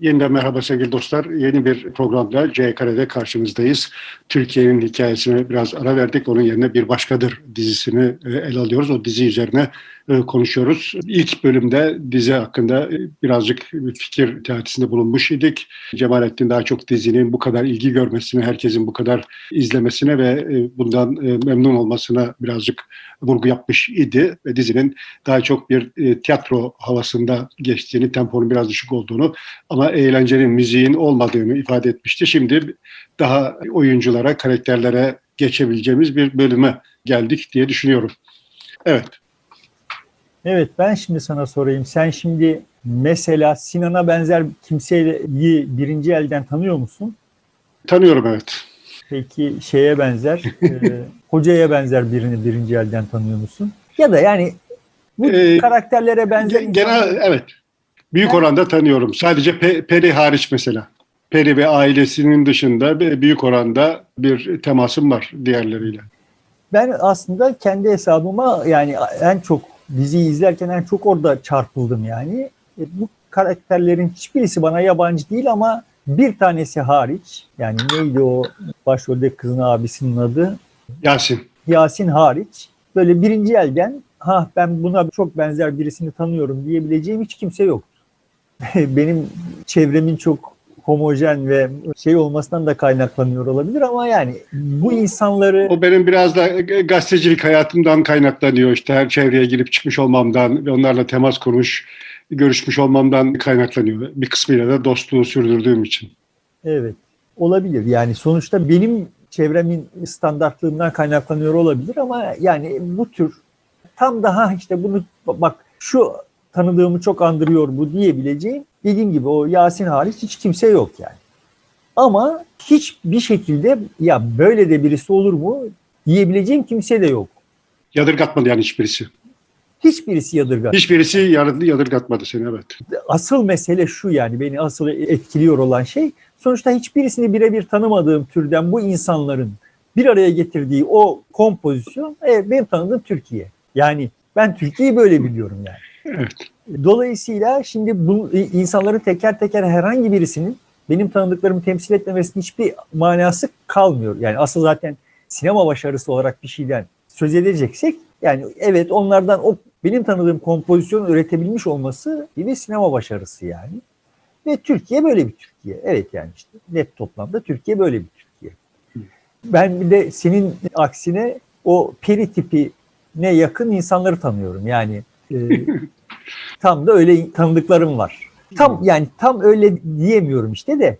Yeniden merhaba sevgili dostlar. Yeni bir programda C Kare'de karşınızdayız. Türkiye'nin hikayesine biraz ara verdik. Onun yerine Bir Başkadır dizisini e, ele alıyoruz. O dizi üzerine konuşuyoruz. İlk bölümde dizi hakkında e, birazcık bir fikir teatisinde bulunmuş idik. Cemalettin daha çok dizinin bu kadar ilgi görmesine, herkesin bu kadar izlemesine ve bundan memnun olmasına birazcık vurgu yapmış idi. Ve dizinin daha çok bir tiyatro havasında geçtiğini, temponun biraz düşük olduğunu ama eğlencenin, müziğin olmadığını ifade etmişti. Şimdi daha oyunculara, karakterlere geçebileceğimiz bir bölüme geldik diye düşünüyorum. Evet. Evet ben şimdi sana sorayım. Sen şimdi mesela Sinan'a benzer kimseyi birinci elden tanıyor musun? Tanıyorum evet. Peki şeye benzer, e, hocaya benzer birini birinci elden tanıyor musun? Ya da yani bu Ee, karakterlere benzer Ge- Genel insanları- evet. Büyük Ben- oranda tanıyorum. Sadece Pe- Peri hariç mesela. Peri ve ailesinin dışında büyük oranda bir temasım var diğerleriyle. Ben aslında kendi hesabıma yani en çok diziyi izlerken en çok orada çarpıldım yani. E, bu karakterlerin hiçbirisi bana yabancı değil ama bir tanesi hariç yani neydi o başrolde kızın abisinin adı? Yasin. Yasin hariç böyle birinci elden ha ben buna çok benzer birisini tanıyorum diyebileceğim hiç kimse yok. Benim çevremin çok homojen ve şey olmasından da kaynaklanıyor olabilir ama yani bu insanları O benim biraz da gazetecilik hayatımdan kaynaklanıyor. İşte her çevreye girip çıkmış olmamdan ve onlarla temas kurmuş, görüşmüş olmamdan kaynaklanıyor. Bir kısmıyla da dostluğu sürdürdüğüm için. Evet olabilir yani sonuçta benim çevremin standartlığından kaynaklanıyor olabilir ama yani bu tür tam daha işte bunu bak şu tanıdığımı çok andırıyor bu diyebileceğim dediğim gibi o Yasin hariç hiç kimse yok yani. Ama hiçbir şekilde ya böyle de birisi olur mu diyebileceğim kimse de yok. Yadırgatmadı yani hiçbirisi. Hiçbirisi yadırgar. Hiçbirisi yadırgatmadı seni evet. asıl mesele şu yani beni asıl etkiliyor olan şey sonuçta hiçbirisini birebir tanımadığım türden bu insanların bir araya getirdiği o kompozisyon evet, benim tanıdığım Türkiye. Yani ben Türkiye'yi böyle biliyorum yani. Dolayısıyla şimdi bu insanların teker teker herhangi birisinin benim tanıdıklarımı temsil etmemesinin hiçbir manası kalmıyor. Yani asıl zaten sinema başarısı olarak bir şeyden söz edeceksek yani evet onlardan o benim tanıdığım kompozisyon üretebilmiş olması bir sinema başarısı yani. Ve Türkiye böyle bir Türkiye. Evet yani işte net toplamda Türkiye böyle bir Türkiye. Ben bir de senin aksine o peri tipi ne yakın insanları tanıyorum. Yani e, tam da öyle tanıdıklarım var. Tam yani tam öyle diyemiyorum işte de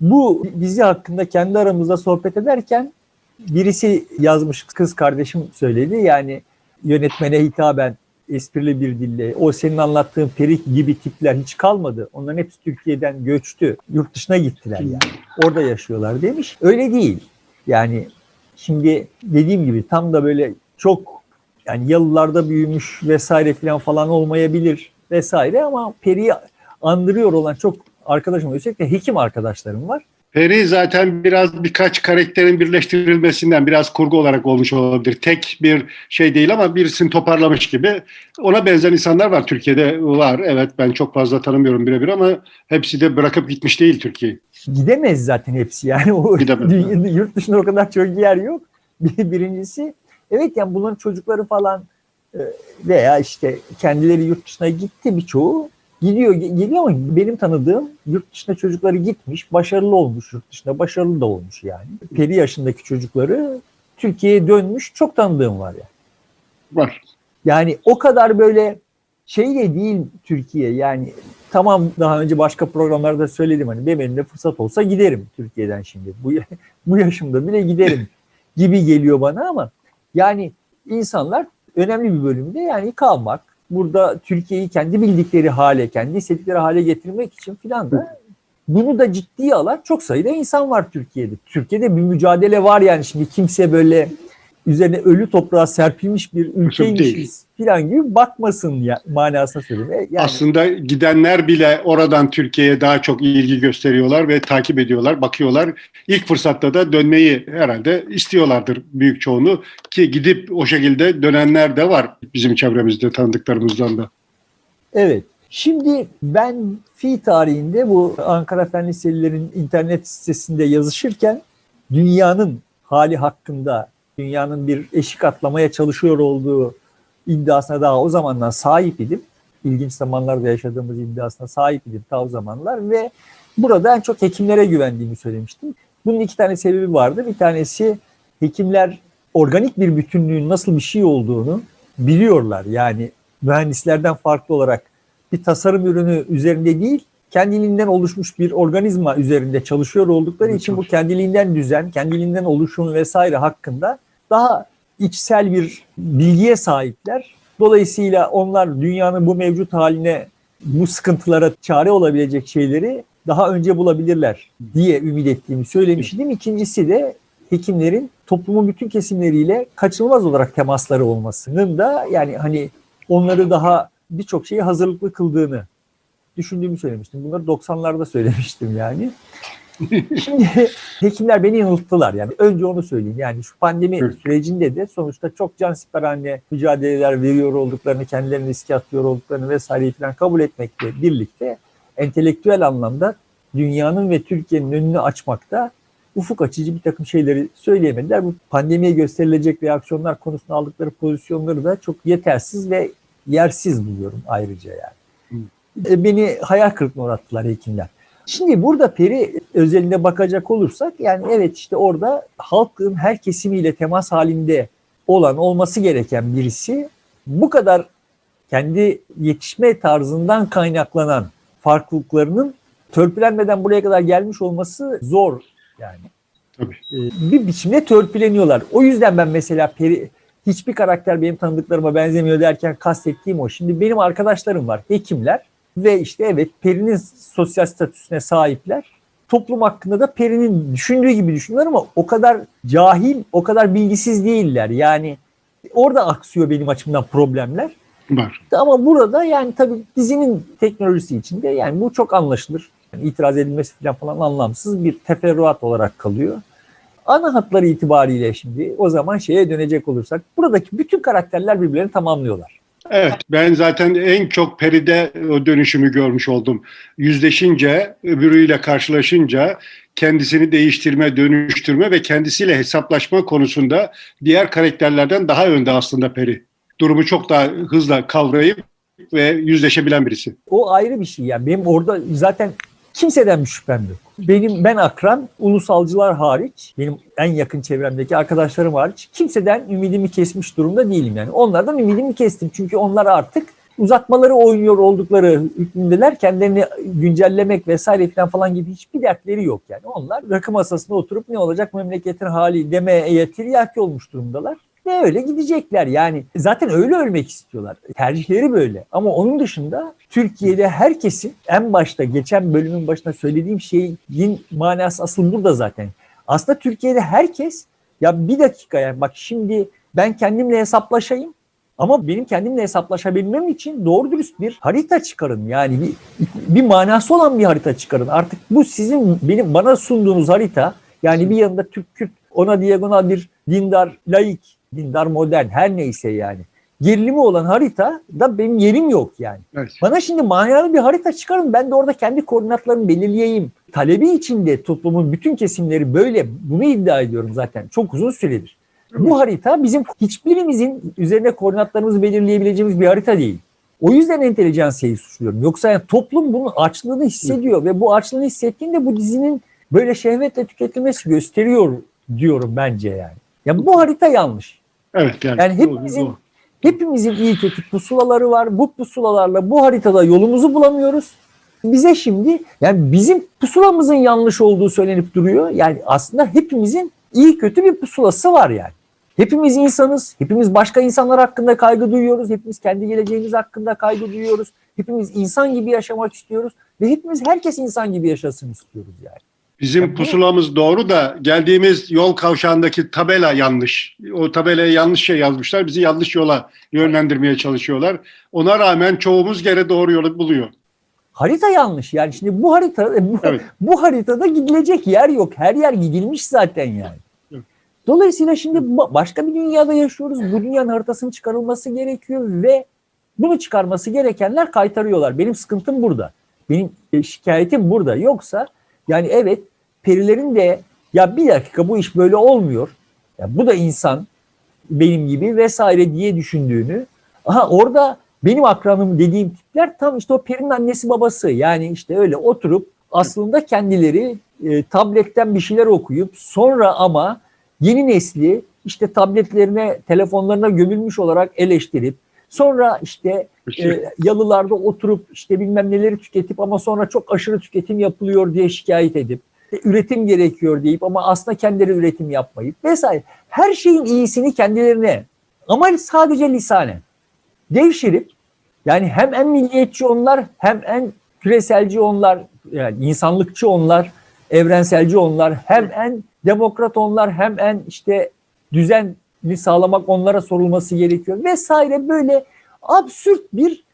bu dizi hakkında kendi aramızda sohbet ederken birisi yazmış kız kardeşim söyledi yani yönetmene hitaben esprili bir dille o senin anlattığın perik gibi tipler hiç kalmadı. Onların hepsi Türkiye'den göçtü. Yurt dışına gittiler yani. Orada yaşıyorlar demiş. Öyle değil. Yani şimdi dediğim gibi tam da böyle çok yani yalılarda büyümüş vesaire filan falan olmayabilir vesaire ama Peri'yi andırıyor olan çok arkadaşım özellikle hekim arkadaşlarım var. Peri zaten biraz birkaç karakterin birleştirilmesinden biraz kurgu olarak olmuş olabilir. Tek bir şey değil ama birisini toparlamış gibi. Ona benzer insanlar var Türkiye'de var. Evet ben çok fazla tanımıyorum birebir ama hepsi de bırakıp gitmiş değil Türkiye'yi. Gidemez zaten hepsi yani o Gidemez. yurt dışında o kadar çok yer yok. Bir- Birincisi evet yani bunların çocukları falan e, veya işte kendileri yurt dışına gitti birçoğu gidiyor ge- geliyor ama benim tanıdığım yurt dışına çocukları gitmiş başarılı olmuş yurt dışında başarılı da olmuş yani. Peri yaşındaki çocukları Türkiye'ye dönmüş çok tanıdığım var yani. Var. Yani o kadar böyle şey de değil Türkiye yani tamam daha önce başka programlarda söyledim hani benim elimde fırsat olsa giderim Türkiye'den şimdi. Bu bu yaşımda bile giderim gibi geliyor bana ama yani insanlar önemli bir bölümde yani kalmak, burada Türkiye'yi kendi bildikleri hale, kendi istedikleri hale getirmek için filan da bunu da ciddiye alan çok sayıda insan var Türkiye'de. Türkiye'de bir mücadele var yani şimdi kimse böyle üzerine ölü toprağa serpilmiş bir ülkeymişiz falan gibi bakmasın ya, manasına söylüyorum. E, Yani, Aslında gidenler bile oradan Türkiye'ye daha çok ilgi gösteriyorlar ve takip ediyorlar, bakıyorlar. İlk fırsatta da dönmeyi herhalde istiyorlardır büyük çoğunu ki gidip o şekilde dönenler de var bizim çevremizde tanıdıklarımızdan da. Evet. Şimdi ben fi tarihinde bu Ankara Fen Liselilerin internet sitesinde yazışırken dünyanın hali hakkında, dünyanın bir eşik atlamaya çalışıyor olduğu iddiasına daha o zamandan sahip idim. İlginç zamanlarda yaşadığımız iddiasına sahip idim ta o zamanlar ve burada en çok hekimlere güvendiğimi söylemiştim. Bunun iki tane sebebi vardı. Bir tanesi hekimler organik bir bütünlüğün nasıl bir şey olduğunu biliyorlar. Yani mühendislerden farklı olarak bir tasarım ürünü üzerinde değil, kendiliğinden oluşmuş bir organizma üzerinde çalışıyor oldukları için bu kendiliğinden düzen, kendiliğinden oluşum vesaire hakkında daha içsel bir bilgiye sahipler. Dolayısıyla onlar dünyanın bu mevcut haline, bu sıkıntılara çare olabilecek şeyleri daha önce bulabilirler diye ümit ettiğimi söylemiştim. İkincisi de hekimlerin toplumun bütün kesimleriyle kaçınılmaz olarak temasları olmasının da yani hani onları daha birçok şeyi hazırlıklı kıldığını düşündüğümü söylemiştim. Bunları 90'larda söylemiştim yani. Şimdi hekimler beni yanılttılar yani. Önce onu söyleyeyim. Yani şu pandemi sürecinde de sonuçta çok can siperhane mücadeleler veriyor olduklarını, kendilerini riske atıyor olduklarını vesaire falan kabul etmekle birlikte entelektüel anlamda dünyanın ve Türkiye'nin önünü açmakta ufuk açıcı bir takım şeyleri söyleyemediler. Bu pandemiye gösterilecek reaksiyonlar konusunda aldıkları pozisyonları da çok yetersiz ve yersiz buluyorum ayrıca yani. E, Beni hayal kırıklığına uğrattılar hekimler. Şimdi burada peri özelinde bakacak olursak yani evet işte orada halkın her kesimiyle temas halinde olan olması gereken birisi bu kadar kendi yetişme tarzından kaynaklanan farklılıklarının törpülenmeden buraya kadar gelmiş olması zor yani. Tabii. Ee, bir biçimde törpüleniyorlar. O yüzden ben mesela peri hiçbir karakter benim tanıdıklarıma benzemiyor derken kastettiğim o. Şimdi benim arkadaşlarım var, hekimler ve işte evet perinin sosyal statüsüne sahipler. Toplum hakkında da perinin düşündüğü gibi düşünüyorlar ama o kadar cahil, o kadar bilgisiz değiller. Yani orada aksıyor benim açımdan problemler. Var. Ama burada yani tabii dizinin teknolojisi içinde yani bu çok anlaşılır. Yani itiraz edilmesi falan falan anlamsız bir teferruat olarak kalıyor. Ana hatları itibariyle şimdi o zaman şeye dönecek olursak buradaki bütün karakterler birbirlerini tamamlıyorlar. Evet, ben zaten en çok Peri'de o dönüşümü görmüş oldum. Yüzleşince, öbürüyle karşılaşınca kendisini değiştirme, dönüştürme ve kendisiyle hesaplaşma konusunda diğer karakterlerden daha önde aslında Peri. Durumu çok daha hızla kavrayıp ve yüzleşebilen birisi. O ayrı bir şey yani. Benim orada zaten kimseden bir şüphem yok. Benim ben akran ulusalcılar hariç, benim en yakın çevremdeki arkadaşlarım hariç kimseden ümidimi kesmiş durumda değilim yani. Onlardan ümidimi kestim çünkü onlar artık uzatmaları oynuyor oldukları hükmündeler. Kendilerini güncellemek vesaire falan falan gibi hiçbir dertleri yok yani. Onlar rakı masasında oturup ne olacak memleketin hali demeye tiryaki olmuş durumdalar. Ve öyle gidecekler yani. Zaten öyle ölmek istiyorlar. Tercihleri böyle. Ama onun dışında Türkiye'de herkesin en başta geçen bölümün başında söylediğim şeyin manası asıl burada zaten. Aslında Türkiye'de herkes ya bir dakika yani bak şimdi ben kendimle hesaplaşayım ama benim kendimle hesaplaşabilmem için doğru dürüst bir harita çıkarın. Yani bir, bir manası olan bir harita çıkarın. Artık bu sizin benim bana sunduğunuz harita yani bir yanında Türk Kürt ona diagonal bir dindar laik dindar modern her neyse yani. Gerilimi olan harita da benim yerim yok yani. Evet. Bana şimdi manalı bir harita çıkarın ben de orada kendi koordinatlarımı belirleyeyim. Talebi içinde toplumun bütün kesimleri böyle bunu iddia ediyorum zaten çok uzun süredir. Bu harita bizim hiçbirimizin üzerine koordinatlarımızı belirleyebileceğimiz bir harita değil. O yüzden entelijansiyayı suçluyorum. Yoksa yani toplum bunun açlığını hissediyor ve bu açlığını hissettiğinde bu dizinin böyle şehvetle tüketilmesi gösteriyor diyorum bence yani. Ya bu harita yanlış. Evet yani. Yani hepimizin hepimizin iyi kötü pusulaları var. Bu pusulalarla bu haritada yolumuzu bulamıyoruz. Bize şimdi yani bizim pusulamızın yanlış olduğu söylenip duruyor. Yani aslında hepimizin iyi kötü bir pusulası var yani. Hepimiz insanız. Hepimiz başka insanlar hakkında kaygı duyuyoruz. Hepimiz kendi geleceğimiz hakkında kaygı duyuyoruz. Hepimiz insan gibi yaşamak istiyoruz ve hepimiz herkes insan gibi yaşasın istiyoruz yani. Bizim Ya bu- pusulamız doğru da geldiğimiz yol kavşağındaki tabela yanlış. O tabelaya yanlış şey yazmışlar. Bizi yanlış yola yönlendirmeye çalışıyorlar. Ona rağmen çoğumuz gene doğru yolu buluyor. Harita yanlış. Yani şimdi bu harita bu, Evet. bu haritada gidilecek yer yok. Her yer gidilmiş zaten yani. Evet. Dolayısıyla şimdi ba- başka bir dünyada yaşıyoruz. Bu dünyanın haritasının çıkarılması gerekiyor ve bunu çıkarması gerekenler kaytarıyorlar. Benim sıkıntım burada. Benim e, şikayetim burada. Yoksa yani evet perilerin de ya bir dakika bu iş böyle olmuyor. Ya bu da insan benim gibi vesaire diye düşündüğünü. Aha orada benim akranım dediğim tipler tam işte o perinin annesi babası. Yani işte öyle oturup aslında kendileri e, tabletten bir şeyler okuyup sonra ama yeni nesli işte tabletlerine, telefonlarına gömülmüş olarak eleştirip sonra işte e, yalılarda oturup işte bilmem neleri tüketip ama sonra çok aşırı tüketim yapılıyor diye şikayet edip üretim gerekiyor deyip ama aslında kendileri üretim yapmayıp vesaire. Her şeyin iyisini kendilerine ama sadece lisanen devşirip yani hem en milliyetçi onlar hem en küreselci onlar yani insanlıkçı onlar evrenselci onlar hem en demokrat onlar hem en işte düzenli sağlamak onlara sorulması gerekiyor vesaire böyle absürt bir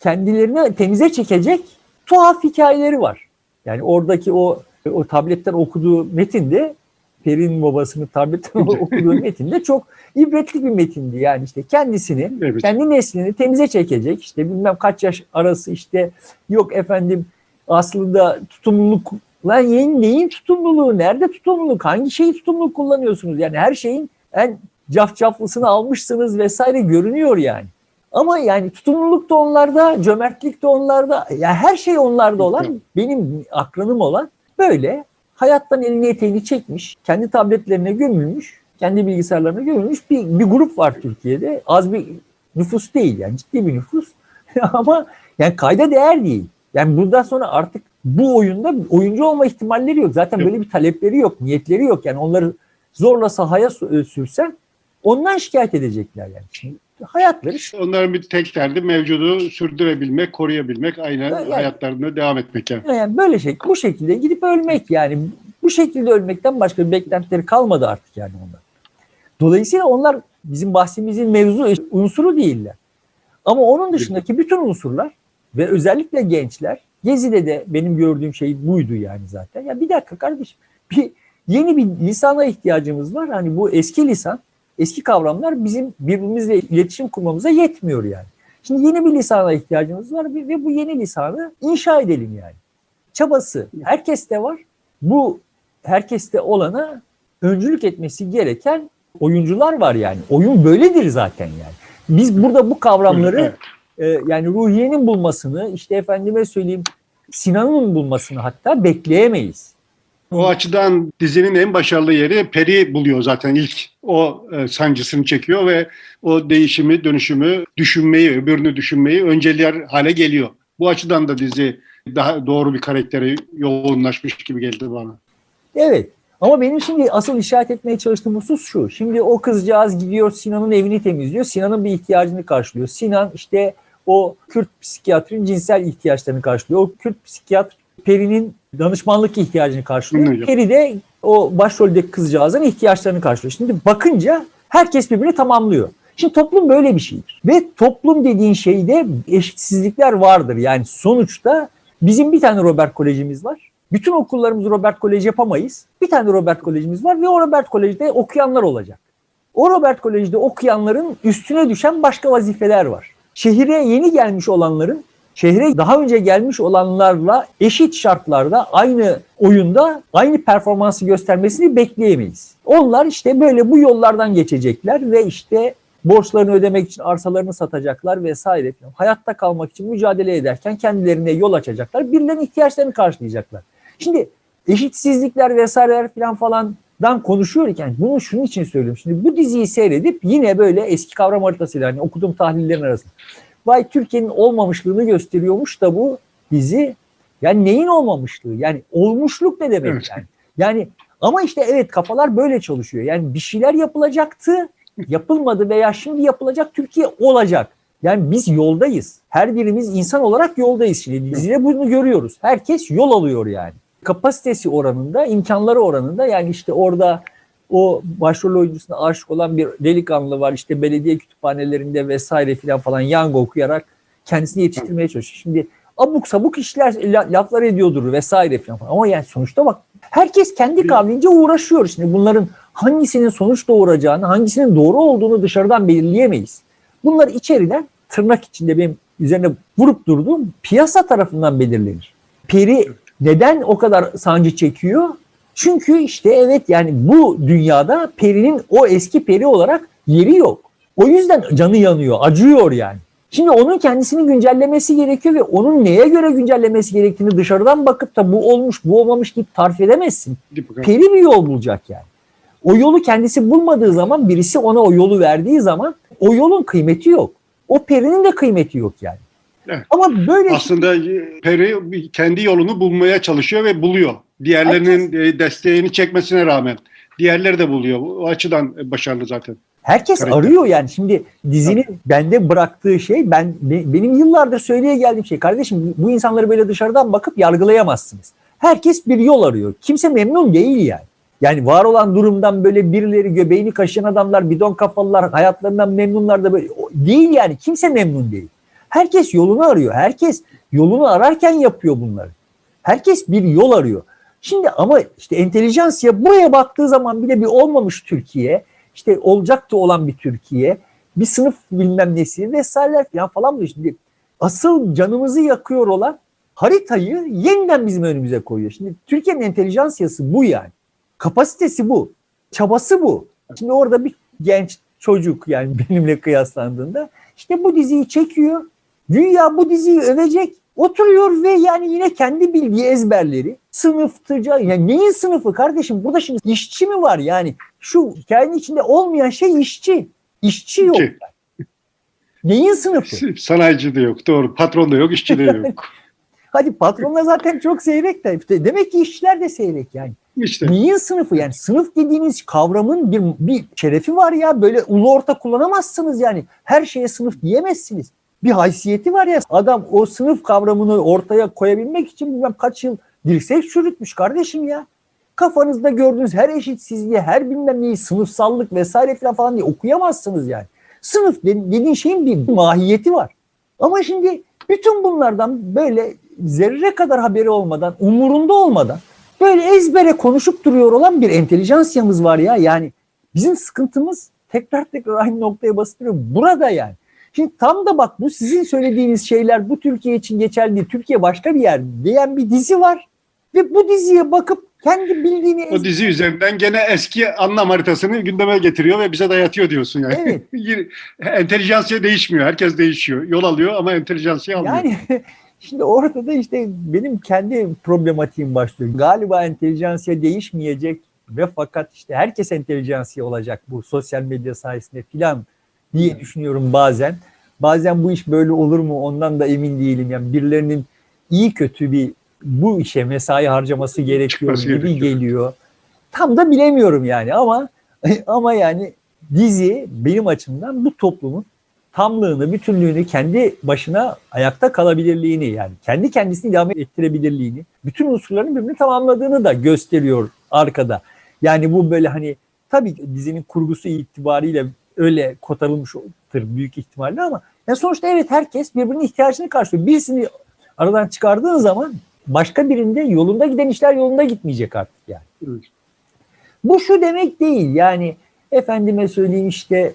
kendilerini temize çekecek tuhaf hikayeleri var. Yani oradaki o o tabletten okuduğu metinde Peri'nin babasının tabletten okuduğu metinde çok ibretli bir metindi. Yani işte kendisini, Evet. kendi neslini temize çekecek. İşte bilmem kaç yaş arası işte yok efendim aslında tutumluluk lan neyin, neyin tutumluluğu? Nerede tutumluluk? Hangi şeyi tutumluluk kullanıyorsunuz? Yani her şeyin en cafcaflısını almışsınız vesaire görünüyor yani. Ama yani tutumluluk da onlarda, cömertlik de onlarda, ya her şey onlarda olan, benim akranım olan böyle hayattan elini eteğini çekmiş, kendi tabletlerine gömülmüş, kendi bilgisayarlarına gömülmüş bir, bir grup var Türkiye'de. Az bir nüfus değil yani ciddi bir nüfus. Ama yani kayda değer değil. Yani buradan sonra artık bu oyunda oyuncu olma ihtimalleri yok. Zaten böyle bir talepleri yok, niyetleri yok. Yani onları zorla sahaya sü- sürsen ondan şikayet edecekler yani. Hayatları şu. Onların bir tek derdi mevcudu sürdürebilmek, koruyabilmek, aynı Yani- hayatlarına devam etmek yani. Yani böyle şey, bu şekilde gidip ölmek yani bu şekilde ölmekten başka bir beklentileri kalmadı artık yani onlar. Dolayısıyla onlar bizim bahsimizin mevzu unsuru değiller. Ama onun dışındaki bütün unsurlar ve özellikle gençler Gezi'de de benim gördüğüm şey buydu yani zaten. Ya bir dakika kardeşim bir yeni bir lisana ihtiyacımız var. Hani bu eski lisan, eski kavramlar bizim birbirimizle iletişim kurmamıza yetmiyor yani. Şimdi yeni bir lisana ihtiyacımız var ve bu yeni lisanı inşa edelim yani. Çabası herkeste var. Bu herkeste olana öncülük etmesi gereken oyuncular var yani. Oyun böyledir zaten yani. Biz burada bu kavramları e, yani Ruhiye'nin bulmasını işte efendime söyleyeyim Sinan'ın bulmasını hatta bekleyemeyiz. O açıdan dizinin en başarılı yeri Peri buluyor zaten ilk. O e, sancısını çekiyor ve o değişimi, dönüşümü, düşünmeyi, öbürünü düşünmeyi önceliğer hale geliyor. Bu açıdan da dizi daha doğru bir karaktere yoğunlaşmış gibi geldi bana. Evet. Ama benim şimdi asıl işaret etmeye çalıştığım husus şu. Şimdi o kızcağız gidiyor Sinan'ın evini temizliyor. Sinan'ın bir ihtiyacını karşılıyor. Sinan işte o Kürt psikiyatrin cinsel ihtiyaçlarını karşılıyor. O Kürt psikiyatr Peri'nin danışmanlık ihtiyacını karşılıyor. Peri de o başroldeki kızcağızın ihtiyaçlarını karşılıyor. Şimdi bakınca herkes birbirini tamamlıyor. Şimdi toplum böyle bir şeydir. Ve toplum dediğin şeyde eşitsizlikler vardır. Yani sonuçta bizim bir tane Robert Kolejimiz var. Bütün okullarımızı Robert Kolej yapamayız. Bir tane Robert Kolejimiz var ve o Robert Kolej'de okuyanlar olacak. O Robert Kolej'de okuyanların üstüne düşen başka vazifeler var. Şehire yeni gelmiş olanların şehre daha önce gelmiş olanlarla eşit şartlarda aynı oyunda aynı performansı göstermesini bekleyemeyiz. Onlar işte böyle bu yollardan geçecekler ve işte borçlarını ödemek için arsalarını satacaklar vesaire. falan. Hayatta kalmak için mücadele ederken kendilerine yol açacaklar. Birilerinin ihtiyaçlarını karşılayacaklar. Şimdi eşitsizlikler vesaireler falan falandan konuşuyorken bunu şunun için söylüyorum. Şimdi bu diziyi seyredip yine böyle eski kavram haritasıyla hani okuduğum tahlillerin arasında. Vay Türkiye'nin olmamışlığını gösteriyormuş da bu dizi. Yani neyin olmamışlığı? Yani olmuşluk ne demek Evet. yani? Yani ama işte evet kafalar böyle çalışıyor. Yani bir şeyler yapılacaktı, yapılmadı veya şimdi yapılacak Türkiye olacak. Yani biz yoldayız. Her birimiz insan olarak yoldayız şimdi. Dizide bunu görüyoruz. Herkes yol alıyor yani. kapasitesi oranında, imkanları oranında yani işte orada o başrol oyuncusuna aşık olan bir delikanlı var işte belediye kütüphanelerinde vesaire filan falan yanga okuyarak kendisini yetiştirmeye çalışıyor. Şimdi abuk sabuk işler la- laflar ediyordur vesaire filan falan. ama yani sonuçta bak herkes kendi kavlince uğraşıyor. Şimdi bunların hangisinin sonuç doğuracağını, hangisinin doğru olduğunu dışarıdan belirleyemeyiz. Bunlar içeriden tırnak içinde benim üzerine vurup durduğum piyasa tarafından belirlenir. Peri neden o kadar sancı çekiyor? Çünkü işte evet yani bu dünyada perinin o eski peri olarak yeri yok. O yüzden canı yanıyor, acıyor yani. Şimdi onun kendisini güncellemesi gerekiyor ve onun neye göre güncellemesi gerektiğini dışarıdan bakıp da bu olmuş, bu olmamış deyip tarif edemezsin. Peri bir yol bulacak yani. O yolu kendisi bulmadığı zaman birisi ona o yolu verdiği zaman o yolun kıymeti yok. O perinin de kıymeti yok yani. Evet. Ama böyle Aslında Peri kendi yolunu bulmaya çalışıyor ve buluyor. Diğerlerinin e, desteğini çekmesine rağmen. Diğerleri de buluyor. O açıdan e, başarılı zaten. Herkes Karakter. arıyor yani. Şimdi dizinin bende bıraktığı şey ben be- benim yıllardır söyleye geldiğim şey. Kardeşim bu insanları böyle dışarıdan bakıp yargılayamazsınız. Herkes bir yol arıyor. Kimse memnun değil yani. Yani var olan durumdan böyle birileri göbeğini kaşıyan adamlar, bidon kafalılar, hayatlarından memnunlar da böyle değil yani. Kimse memnun değil. Herkes yolunu arıyor. Herkes yolunu ararken yapıyor bunları. Herkes bir yol arıyor. Şimdi ama işte entelijansiya buraya baktığı zaman bile bir olmamış Türkiye, işte olacaktı olan bir Türkiye, bir sınıf bilmem nesi vesaireler falan falan bu şimdi asıl canımızı yakıyor olan haritayı yeniden bizim önümüze koyuyor. Şimdi Türkiye'nin entelijansiyası bu yani. Kapasitesi bu. Çabası bu. Şimdi orada bir genç çocuk yani benimle kıyaslandığında işte bu diziyi çekiyor. Güya bu diziyi övecek. Oturuyor ve yani yine kendi bildiği ezberleri sınıftıca yani neyin sınıfı kardeşim burada şimdi işçi mi var yani şu hikayenin içinde olmayan şey işçi. İşçi yok. İşçi. Neyin sınıfı? Sanayici de yok. Doğru. Patron da yok, işçi de yok. Hadi patronlar zaten çok seyrek de işte demek ki işçiler de seyrek yani. İşte. Neyin sınıfı yani sınıf dediğiniz kavramın bir, bir şerefi var ya böyle ulu orta kullanamazsınız yani. Her şeye sınıf diyemezsiniz. Bir haysiyeti var ya adam o sınıf kavramını ortaya koyabilmek için bilmem kaç yıl dirsek çürütmüş kardeşim ya. Kafanızda gördüğünüz her eşitsizliği, her bilmem neyi, sınıfsallık vesaire falan diye okuyamazsınız yani. Sınıf de- dediğin şeyin bir mahiyeti var. Ama şimdi bütün bunlardan böyle zerre kadar haberi olmadan, umurunda olmadan böyle ezbere konuşup duruyor olan bir entelijansiyamız var ya. Yani bizim sıkıntımız tekrar tekrar aynı noktaya basılıyor. Burada yani. Şimdi tam da bak bu sizin söylediğiniz şeyler bu Türkiye için geçerli değil. Türkiye başka bir yer diyen bir dizi var. Ve bu diziye bakıp kendi bildiğini O dizi üzerinden gene eski anlam haritasını gündeme getiriyor ve bize dayatıyor diyorsun yani. Evet. Yine entelijansiya değişmiyor. Herkes değişiyor. Yol alıyor ama entelijansiya almıyor. Yani şimdi orada da işte benim kendi problematiğim başlıyor. Galiba entelijansiya değişmeyecek ve fakat işte herkes entelijansiya olacak bu sosyal medya sayesinde filan diye düşünüyorum bazen. Bazen bu iş böyle olur mu ondan da emin değilim. Yani birilerinin iyi kötü bir bu işe mesai harcaması gerekiyor Çıkması gibi gerekiyor. geliyor. Tam da bilemiyorum yani ama ama yani dizi benim açımdan bu toplumun tamlığını, bütünlüğünü, kendi başına ayakta kalabilirliğini yani kendi kendisini devam ettirebilirliğini, bütün unsurların birbirini tamamladığını da gösteriyor arkada. Yani bu böyle hani tabii dizinin kurgusu itibariyle öyle kotarılmıştır büyük ihtimalle ama yani sonuçta evet herkes birbirinin ihtiyacını karşılıyor. Birisini aradan çıkardığın zaman başka birinde yolunda giden işler yolunda gitmeyecek artık yani. Evet. Bu şu demek değil yani efendime söyleyeyim işte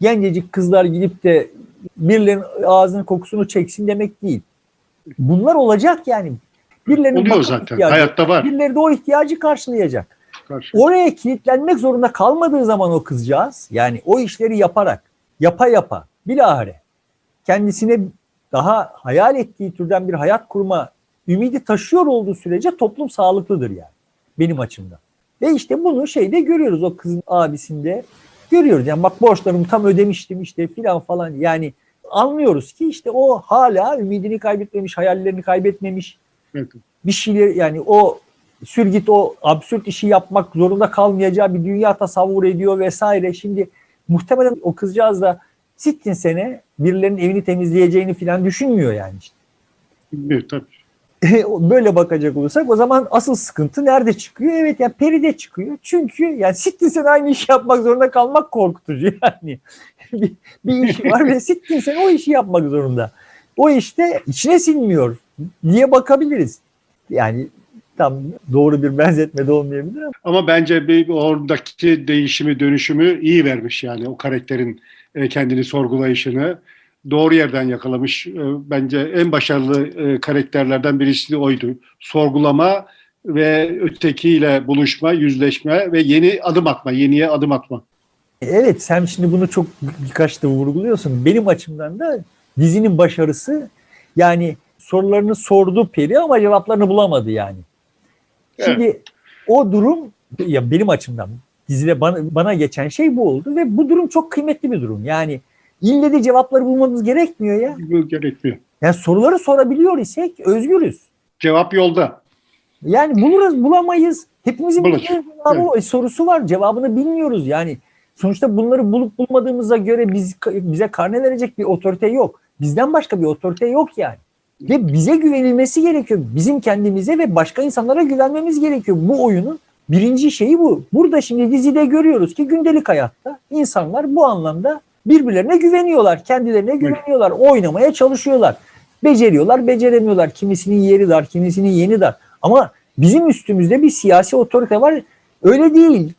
gencecik kızlar gidip de birilerinin ağzının kokusunu çeksin demek değil. Bunlar olacak yani. Birilerinin Oluyor zaten. ihtiyacı, Hayatta var. Birileri de o ihtiyacı karşılayacak. Karşı. Oraya kilitlenmek zorunda kalmadığı zaman o kızcağız yani o işleri yaparak yapa yapa bilahare kendisine daha hayal ettiği türden bir hayat kurma ümidi taşıyor olduğu sürece toplum sağlıklıdır yani benim açımdan. Ve işte bunu şeyde görüyoruz o kızın abisinde görüyoruz. Yani bak borçlarımı tam ödemiştim işte filan falan yani anlıyoruz ki işte o hala ümidini kaybetmemiş, hayallerini kaybetmemiş Evet. bir şeyler yani o sürgit o absürt işi yapmak zorunda kalmayacağı bir dünya tasavvur ediyor vesaire. Şimdi muhtemelen o kızcağız da sittin sene birilerinin evini temizleyeceğini falan düşünmüyor yani işte. Bilmiyorum tabii. böyle bakacak olursak o zaman asıl sıkıntı nerede çıkıyor? Evet ya peride çıkıyor. Çünkü yani sittin sen aynı işi yapmak zorunda kalmak korkutucu yani. bir, bir işi var ve sittin sen o işi yapmak zorunda. O işte içine sinmiyor diye bakabiliriz. Yani tam doğru bir benzetme de olmayabilir ama. Ama bence bir oradaki değişimi, dönüşümü iyi vermiş yani o karakterin e, kendini sorgulayışını doğru yerden yakalamış. E, Bence en başarılı e, karakterlerden birisi oydu. Sorgulama ve ötekiyle buluşma, yüzleşme ve yeni adım atma, yeniye adım atma. Evet sen şimdi bunu çok birkaç da vurguluyorsun. Benim açımdan da dizinin başarısı yani sorularını sordu Peri ama cevaplarını bulamadı yani. Şimdi o durum ya benim açımdan dizide bana, bana geçen şey bu oldu ve bu durum çok kıymetli bir durum. Yani ille de cevapları bulmamız gerekmiyor ya. Gerekmiyor. Yani soruları sorabiliyor isek özgürüz. Cevap yolda. Yani buluruz bulamayız. Hepimizin Bulur. bir cevabı, o- sorusu var. Cevabını bilmiyoruz yani. Sonuçta bunları bulup bulmadığımıza göre biz bize karne verecek bir otorite yok. Bizden başka bir otorite yok yani. Ve bize güvenilmesi gerekiyor. Bizim kendimize ve başka insanlara güvenmemiz gerekiyor. Bu oyunun birinci şeyi bu. Burada şimdi dizide görüyoruz ki gündelik hayatta insanlar bu anlamda birbirlerine güveniyorlar. Kendilerine güveniyorlar. Oynamaya çalışıyorlar. Beceriyorlar, beceremiyorlar. Kimisinin yeri dar, kimisinin yeni dar. Ama bizim üstümüzde bir siyasi otorite var. Öyle değil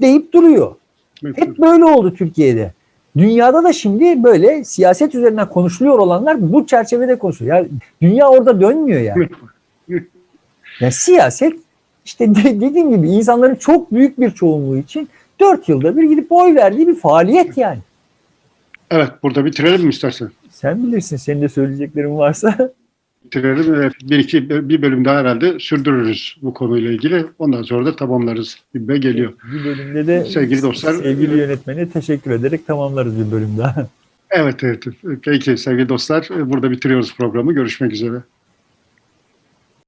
deyip duruyor. Hep böyle oldu Türkiye'de. Dünyada da şimdi böyle siyaset üzerinden konuşuluyor olanlar bu çerçevede konuşuyor. Ya dünya orada dönmüyor yani. Yani siyaset işte de- dediğim gibi insanların çok büyük bir çoğunluğu için 4 yılda bir gidip oy verdiği bir faaliyet yani. Evet, burada bitirelim mi istersen? Sen bilirsin senin de söyleyeceklerin varsa. Bitirelim. ve Bir iki bir bölüm daha herhalde sürdürürüz bu konuyla ilgili. Ondan sonra da tamamlarız gibi geliyor. Bir bölümde de Sevgili dostlar, sevgili yönetmene teşekkür ederek tamamlarız bir bölüm daha. Evet evet. Peki sevgili dostlar burada bitiriyoruz programı. Görüşmek üzere.